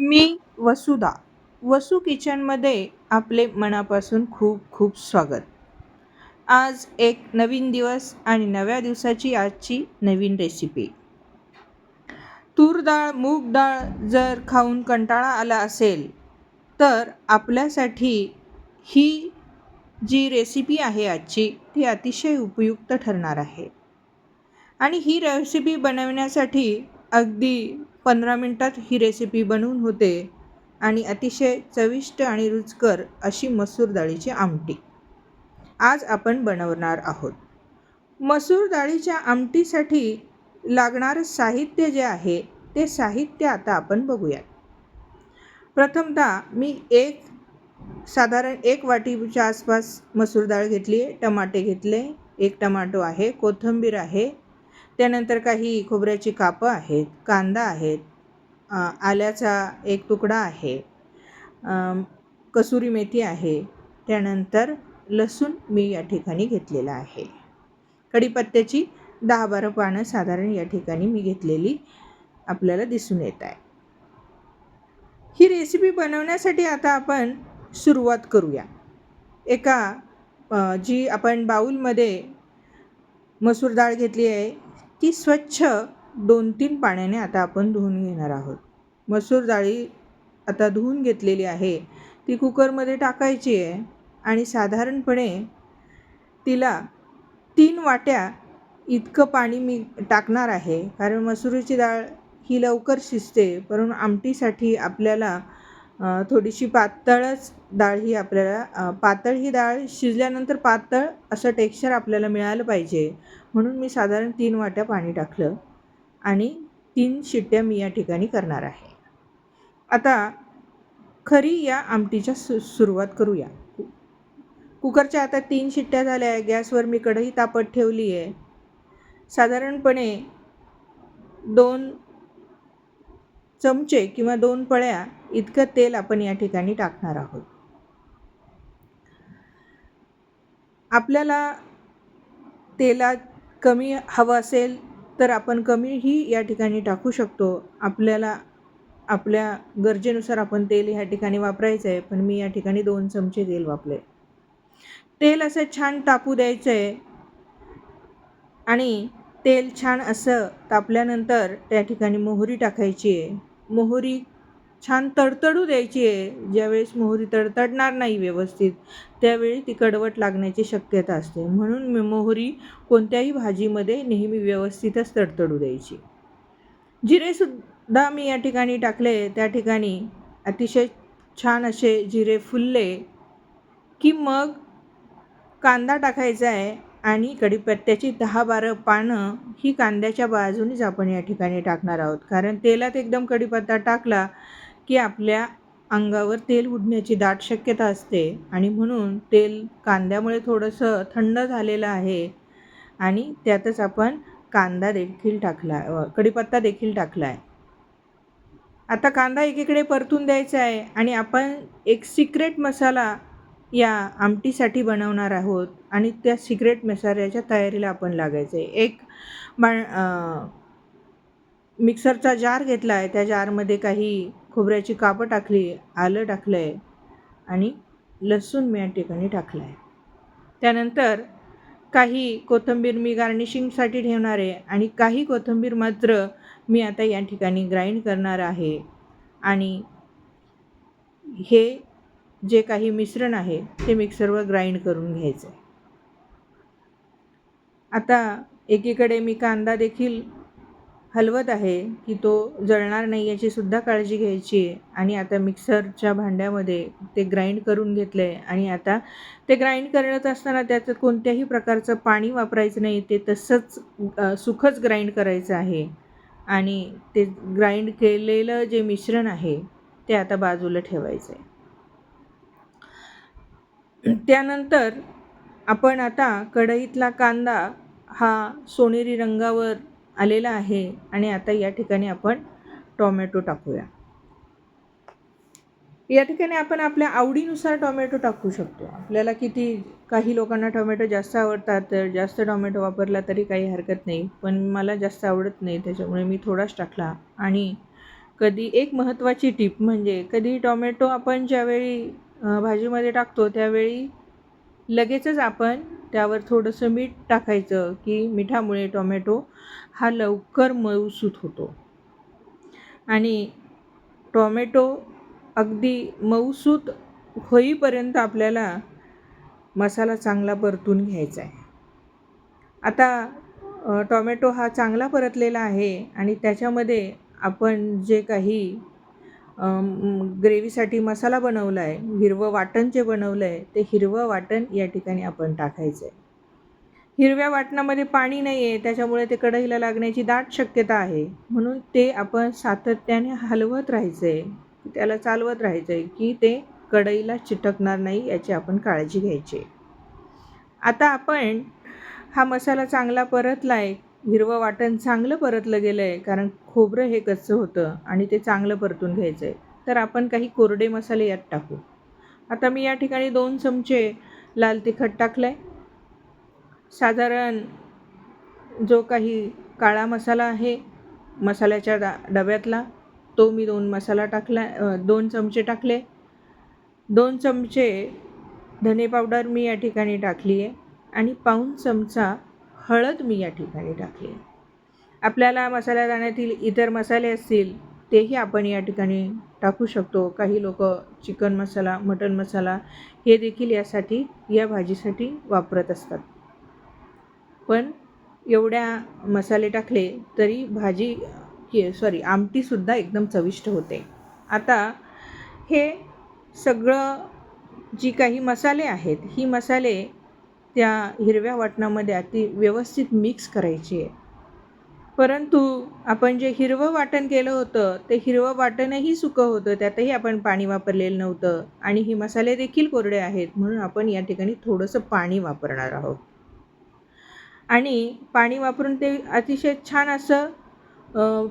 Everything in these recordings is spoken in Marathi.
मी वसुधा वसू किचनमध्ये आपले मनापासून खूप खूप स्वागत. आज एक नवीन दिवस आणि नव्या दिवसाची आजची नवीन रेसिपी तूर डाळ मूग डाळ जर खाऊन कंटाळा आला असेल तर आपल्यासाठी ही जी रेसिपी आहे आजची ती अतिशय उपयुक्त ठरणार आहे. आणि ही रेसिपी बनवण्यासाठी अगदी पंधरा मिनटात ही रेसिपी बनवून होते आणि अतिशय चविष्ट आणि रुचकर अशी मसूर डाळीची आमटी. आज आपण बनवणार आहोत. मसूर डाळीच्या आमटीसाठी लागणारं साहित्य जे आहे ते साहित्य आता आपण बघूयात. प्रथमतः मी एक साधारण एक वाटीच्या आसपास मसूर डाळ घेतली आहे टमाटे घेतले एक टमाटो आहे कोथिंबीर आहे त्यानंतर काही खोबऱ्याची कापं आहेत कांदा आहेत आल्याचा एक तुकडा आहे कसुरी मेथी आहे त्यानंतर लसूण मी या ठिकाणी घेतलेला आहे. कढीपत्त्याची दहा बारा पानं साधारण या ठिकाणी मी घेतलेली आपल्याला दिसून येत आहे. ही रेसिपी बनवण्यासाठी आता आपण सुरुवात करूया. एका जी आपण बाऊलमध्ये मसूर डाळ घेतली आहे ती स्वच्छ दोन तीन पाण्याने आता आपण धुवून घेणार आहोत. मसूर डाळी आता धुवून घेतलेली आहे. ती कुकरमध्ये टाकायची आहे आणि साधारणपणे तिला तीन वाट्या इतकं पाणी मी टाकणार आहे. कारण मसुरीची डाळ ही लवकर शिजते. परंतु आमटीसाठी आपल्याला थोडीशी पातळच डाळ ही आपल्याला पातळ ही डाळ शिजल्यानंतर पातळ असं टेक्स्चर आपल्याला मिळालं पाहिजे. म्हणून मी साधारण तीन वाट्या पाणी टाकलं आणि तीन शिट्ट्या मी या ठिकाणी करणार आहे. आता खरी या आमटीच्या सु सुरुवात करूया. कुकरच्या आता तीन शिट्ट्या झाल्या आहे गॅसवर मी कढई तापत ठेवली आहे. साधारणपणे दोन चमचे किंवा दोन पळ्या इतकं तेल आपण या ठिकाणी टाकणार आहोत. आपल्याला तेलात कमी हवं असेल तर आपण कमीही या ठिकाणी टाकू शकतो. आपल्याला आपल्या गरजेनुसार आपण तेल ह्या ठिकाणी वापरायचं आहे पण मी या ठिकाणी दोन चमचे तेल वापरले. तेल असं छान तापू द्यायचं आहे आणि तेल छान असं तापल्यानंतर त्या ठिकाणी मोहरी टाकायची आहे. मोहरी छान तडतडू द्यायची आहे. ज्यावेळेस मोहरी तडतडणार नाही व्यवस्थित त्यावेळी ती कडवट लागण्याची शक्यता असते. म्हणून मोहरी कोणत्याही भाजीमध्ये नेहमी व्यवस्थितच तडतडू द्यायची. जिरेसुद्धा मी या ठिकाणी टाकले. त्या ठिकाणी अतिशय छान असे जिरे फुलले की मग कांदा टाकायचा आहे आणि कढीपत्त्याची दहा बारा पानं ही कांद्याच्या बाजूनीच आपण या ठिकाणी टाकणार आहोत. कारण तेलात एकदम कढीपत्ता टाकला की आपल्या अंगावर तेल उडण्याची दाट शक्यता असते आणि म्हणून तेल कांद्यामुळे थोडंसं थंड झालेलं आहे आणि त्यातच आपण कांदा देखील टाकला कढीपत्ता देखील टाकला आहे आता कांदा एकीकडे परतून द्यायचा आहे आणि आपण एक सिक्रेट मसाला या आमटीसाठी बनवणार आहोत आणि त्या सिक्रेट मसाल्याच्या तयारीला आपण लागायचं आहे एक बा मिक्सरचा जार घेतला आहे त्या जारमध्ये काही खोबऱ्याची कापं टाकली आलं टाकलं आहे आणि लसूण मी या ठिकाणी टाकलं आहे त्यानंतर काही कोथिंबीर मी गार्निशिंगसाठी ठेवणार आहे आणि काही कोथिंबीर मात्र मी आता या ठिकाणी ग्राइंड करणार आहे. आणि हे जे काही मिश्रण आहे ते मिक्सरवर ग्राइंड करून घ्यायचं आहे आता एकीकडे मी कांदा देखील हलवत आहे की तो जळणार नाही याची सुद्धा काळजी घ्यायची आहे. आणि आता मिक्सरच्या भांड्यामध्ये ते ग्राइंड करून घेतलं आहे आणि आता ते ग्राइंड करत असताना त्याचं कोणत्याही प्रकारचं पाणी वापरायचं नाही. ते तसंच सुखच ग्राइंड करायचं आहे. आणि ते ग्राइंड केलेलं जे मिश्रण आहे ते आता बाजूला ठेवायचं आहे त्यानंतर आपण आता कढईतला कांदा हा सोनेरी रंगावर आलेला आहे आणि आता या ठिकाणी आपण टॉमॅटो टाकूया. या ठिकाणी आपण आपल्या आवडीनुसार टॉमॅटो टाकू शकतो. आपल्याला किती काही लोकांना टॉमॅटो जास्त आवडतात तर जास्त टॉमॅटो वापरला तरी काही हरकत नाही. पण मला जास्त आवडत नाही त्याच्यामुळे मी थोडाच टाकला. आणि कधी एक महत्त्वाची टीप म्हणजे कधी टॉमॅटो आपण ज्यावेळी भाजीमध्ये टाकतो त्यावेळी लगेचच आपण त्यावर थोडंसं मीठ टाकायचं की मिठामुळे टोमॅटो हा लवकर मऊसूत होतो. आणि टोमॅटो अगदी मऊसूत होईपर्यंत आपल्याला मसाला चांगला परतून घ्यायचा आहे. आता टोमॅटो हा चांगला परतलेला आहे आणि त्याच्यामध्ये आपण जे काही ग्रेव्हीसाठी मसाला बनवला आहे हिरवं वाटण जे बनवलं आहे ते हिरवं वाटण या ठिकाणी आपण टाकायचं आहे हिरव्या वाटणामध्ये पाणी नाही आहे त्याच्यामुळे ते कढईला लागण्याची दाट शक्यता आहे. म्हणून ते आपण सातत्याने हलवत राहायचं आहे त्याला चालवत राहायचं आहे की ते कढईला चिटकणार नाही याची आपण काळजी घ्यायची. आता आपण हा मसाला चांगला परतला आहे हिरवं वाटण चांगलं परतलं गेलं आहे कारण खोबरं हे कच्चं होतं आणि ते चांगलं परतून घ्यायचं आहे तर आपण काही कोरडे मसाले यात टाकू. आता मी या ठिकाणी दोन चमचे लाल तिखट टाकलं आहे साधारण जो काही काळा मसाला आहे मसाल्याच्या डा डब्यातला तो मी दोन मसाला टाकला दोन चमचे टाकले. दोन चमचे धने पावडर मी या ठिकाणी टाकली आहे आणि पाऊण चमचा हळद मी या ठिकाणी टाकली. आहे आपल्याला मसाला दाण्यातील इतर मसाले असतील तेही आपण या ठिकाणी टाकू शकतो. काही लोक चिकन मसाला मटन मसाला हे देखील यासाठी या भाजीसाठी वापरत असतात. पण एवढ्या मसाले टाकले तरी भाजी की सॉरी आमटीसुद्धा एकदम चविष्ट होते. आता हे सगळं जी काही मसाले आहेत ही मसाले त्या हिरव्या वाटणामध्ये अति व्यवस्थित मिक्स करायची आहे. परंतु आपण जे हिरवं वाटण केलं होतं ते हिरवं वाटणही सुकं होतं त्यातही आपण पाणी वापरलेलं नव्हतं आणि हे मसाले देखील कोरडे आहेत म्हणून आपण या ठिकाणी थोडंसं पाणी वापरणार आहोत. आणि पाणी वापरून ते अतिशय छान असं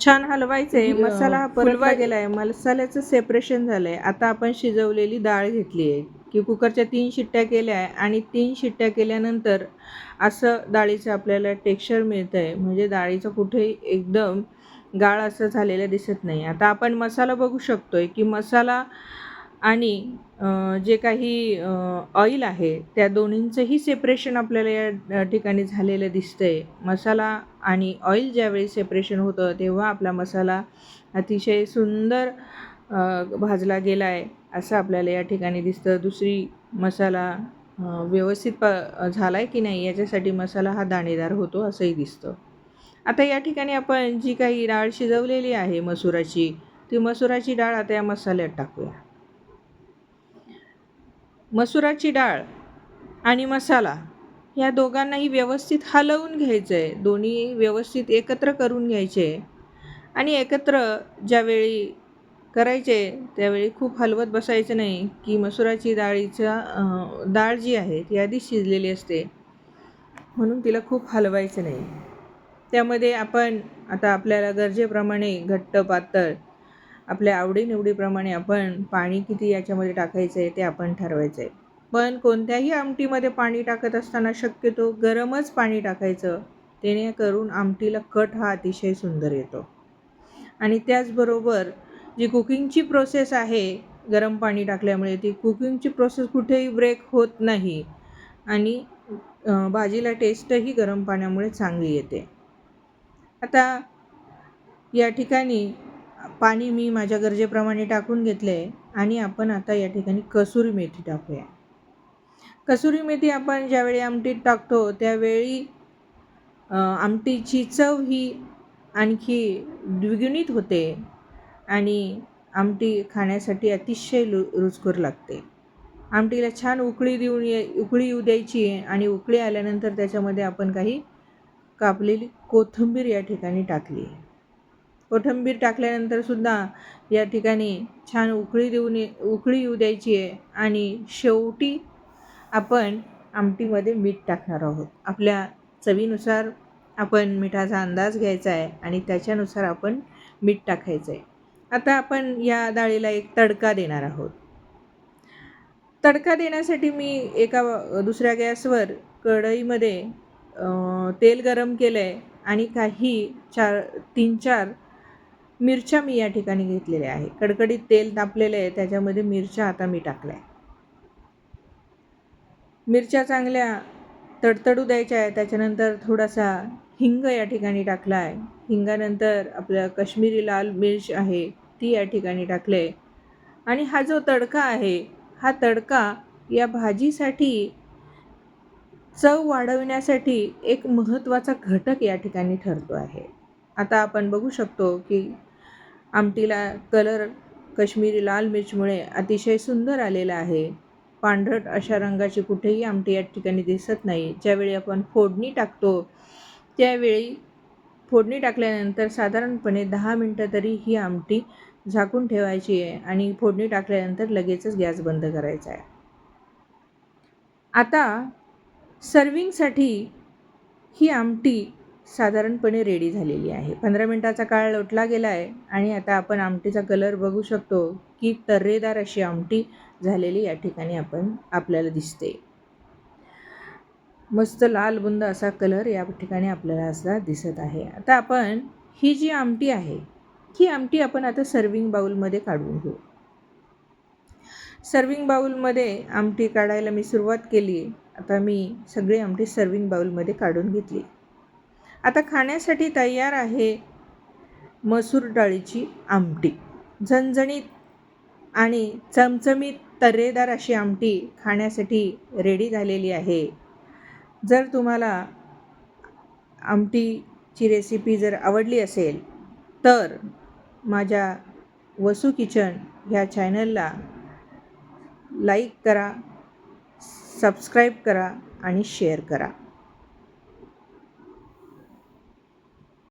छान हलवायचं आहे मसाला हा परतला गेला आहे मसाल्याचं सेपरेशन झालं आहे आता आपण शिजवलेली डाळ घेतली आहे की कुकरच्या तीन शिट्ट्या केल्या आहे आणि तीन शिट्ट्या केल्यानंतर असं डाळीचं आपल्याला टेक्स्चर मिळतं आहे म्हणजे डाळीचं कुठेही एकदम गाळ असं झालेलं दिसत नाही. आता आपण मसाला बघू शकतो आहे की मसाला आणि जे काही ऑइल आहे त्या दोन्हींचंही सेपरेशन आपल्याला या ठिकाणी झालेलं दिसतं आहे मसाला आणि ऑइल ज्यावेळी सेपरेशन होतं तेव्हा आपला मसाला अतिशय सुंदर भाजला गेला आहे असं आपल्याला या ठिकाणी दिसतं. दुसरी मसाला व्यवस्थित प झाला आहे की नाही याच्यासाठी मसाला हा दाणेदार होतो असंही दिसतं. आता या ठिकाणी आपण जी काही डाळ शिजवलेली आहे मसुराची ती मसुराची डाळ आता या मसाल्यात टाकूया. मसुराची डाळ आणि मसाला या दोघांनाही व्यवस्थित हलवून घ्यायचं आहे दोन्ही व्यवस्थित एकत्र करून घ्यायचे. आणि एकत्र ज्यावेळी करायचे त्यावेळी खूप हलवत बसायचं नाही की मसुराची डाळीचा डाळ जी आहे ती आधीच शिजलेली असते. म्हणून तिला खूप हलवायचं नाही. त्यामध्ये आपण आता आपल्याला गरजेप्रमाणे घट्ट पातळ आपल्या आवडीनिवडीप्रमाणे आपण पाणी किती याच्यामध्ये टाकायचं आहे ते आपण ठरवायचं. आहे पण कोणत्याही आमटीमध्ये पाणी टाकत असताना शक्यतो गरमच पाणी टाकायचं त्याने करून आमटीला कट हा अतिशय सुंदर येतो. आणि त्याचबरोबर जी कुकिंगची प्रोसेस आहे गरम पाणी टाकल्यामुळे ती कुकिंगची प्रोसेस कुठेही ब्रेक होत नाही. आणि भाजीला टेस्टही गरम पाण्यामुळे चांगली येते. आता या ठिकाणी पाणी मी माझ्या गरजेप्रमाणे टाकून घेतलं आहे आणि आपण आता या ठिकाणी कसुरी मेथी टाकूया. कसुरी मेथी आपण ज्यावेळी आमटीत टाकतो त्यावेळी आमटीची चव ही आणखी द्विगुणित होते. आणि आमटी खाण्यासाठी अतिशय लु रुचकर लागते. आमटीला छान उकळी देऊन ये उकळी येऊ द्यायची आहे आणि उकळी आल्यानंतर त्याच्यामध्ये आपण काही कापलेली कोथिंबीर या ठिकाणी टाकली. आहे कोथिंबीर टाकल्यानंतरसुद्धा या ठिकाणी छान उकळी देऊन ये उकळी येऊ द्यायची आहे आणि शेवटी आपण आमटीमध्ये मीठ टाकणार आहोत. आपल्या चवीनुसार आपण मिठाचा अंदाज घ्यायचा आहे आणि त्याच्यानुसार आपण मीठ टाकायचं आहे. आता आपण या डाळीला एक तडका देणार आहोत. तडका देण्यासाठी मी एका दुसऱ्या गॅसवर कढईमध्ये तेल गरम केलं आहे आणि काही चार तीन चार मिरच्या मी या ठिकाणी घेतलेल्या आहे कडकडीत तेल तापलेलं आहे त्याच्यामध्ये मिरच्या आता मी टाकल्या मिरच्या चांगल्या तडतडू द्यायच्या आहे त्याच्यानंतर थोडासा हिंग या ठिकाणी टाकला आहे. हिंगानंतर आपलं कश्मीरी लाल मिर्च आहे ती या ठिकाणी टाकले. आणि हा जो तडका आहे हा तडका या भाजीसाठी चव वाढवण्यासाठी एक महत्त्वाचा घटक या ठिकाणी ठरतो आहे. आता आपण बघू शकतो की आमटीला कलर कश्मीरी लाल मिरचमुळे अतिशय सुंदर आलेला आहे. पांढरट अशा रंगाची कुठेही आमटी या ठिकाणी दिसत नाही. ज्यावेळी आपण फोडणी टाकतो त्यावेळी फोडणी टाकल्यानंतर साधारणपणे दहा मिनटं तरी ही आमटी झाकून ठेवायची आहे आणि फोडणी टाकल्यानंतर लगेचच गॅस बंद करायचा आहे. आता सर्विंगसाठी ही आमटी साधारणपणे रेडी झालेली आहे. पंधरा मिनटाचा काळ लोटला गेला आहे आणि आता आपण आमटीचा कलर बघू शकतो की तर्रेदार अशी आमटी झालेली या ठिकाणी आपण आपल्याला दिसते. मस्त लाल बुंद असा कलर या ठिकाणी आपल्याला असा दिसत आहे. आता आपण ही जी आमटी आहे ही आमटी आपण आता सर्विंग बाऊलमध्ये काढून घेऊ. सर्विंग बाऊलमध्ये आमटी काढायला मी सुरुवात केली. आता मी सगळी आमटी सर्विंग बाऊलमध्ये काढून घेतली. आता खाण्यासाठी तयार आहे मसूर डाळीची आमटी. झणझणीत आणि चमचमीत तर्रेदार अशी आमटी खाण्यासाठी रेडी झालेली आहे. जर तुम्हाला आमटीची रेसिपी जर आवडली असेल तर माझ्या वसू किचन ह्या चॅनलला लाईक करा सबस्क्राईब करा आणि शेअर करा.